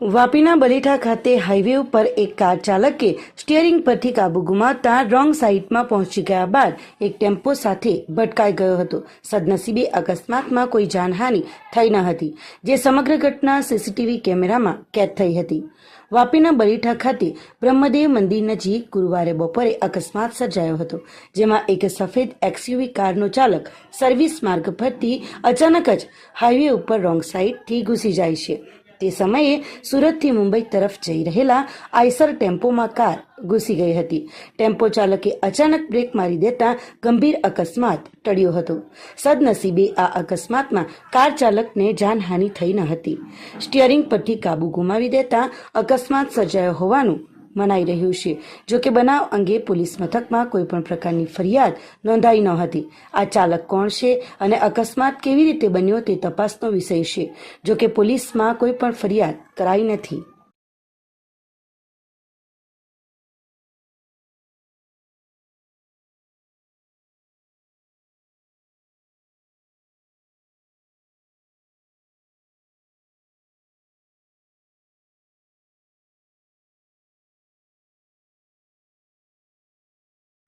વાપીના બલીઠા ખાતે હાઈવે ઉપર એક કાર ચાલકે સ્ટિયરિંગ પરથી કાબુ ગુમાવતા રોંગ સાઈડમાં પહોંચી ગયા બાદ એક ટેમ્પો સાથે ભટકાઈ ગયો હતો. સદનસીબે અકસ્માતમાં કોઈ જાનહાનિ થઈ ન હતી, જે સમગ્ર ઘટના સીસીટીવી કેમેરામાં કેદ થઈ હતી. વાપીના બલીઠા ખાતે બ્રહ્મદેવ મંદિર નજીક ગુરુવારે બપોરે અકસ્માત સર્જાયો હતો, જેમાં એક સફેદ એક્સયુવી કારનો ચાલક સર્વિસ માર્ગ પરથી અચાનક જ હાઈવે ઉપર રોંગ સાઈડથી ઘૂસી જાય છે. તે સમયે સુરતથી મુંબઈ તરફ જઈ રહેલા આઈસર ટેમ્પોમાં કાર ઘૂસી ગઈ હતી. ટેમ્પો ચાલકે અચાનક બ્રેક મારી દેતા ગંભીર અકસ્માત ટળ્યો હતો. સદનસીબે આ અકસ્માતમાં કાર ચાલકને જાનહાનિ થઈ ન હતી. સ્ટિયરિંગ પરથી કાબુ ગુમાવી દેતા અકસ્માત સર્જાયો હોવાનું મનાઈ રહ્યું છે. જો કે બનાવ અંગે પોલીસ મથકમાં કોઈ પણ પ્રકારની ફરિયાદ નોંધાઈ ન હતી આ ચાલક કોણ છે અને અકસ્માત કેવી રીતે બન્યો તે તપાસનો વિષય છે. જો કે પોલીસમાં કોઈ પણ ફરિયાદ કરાઈ નથી.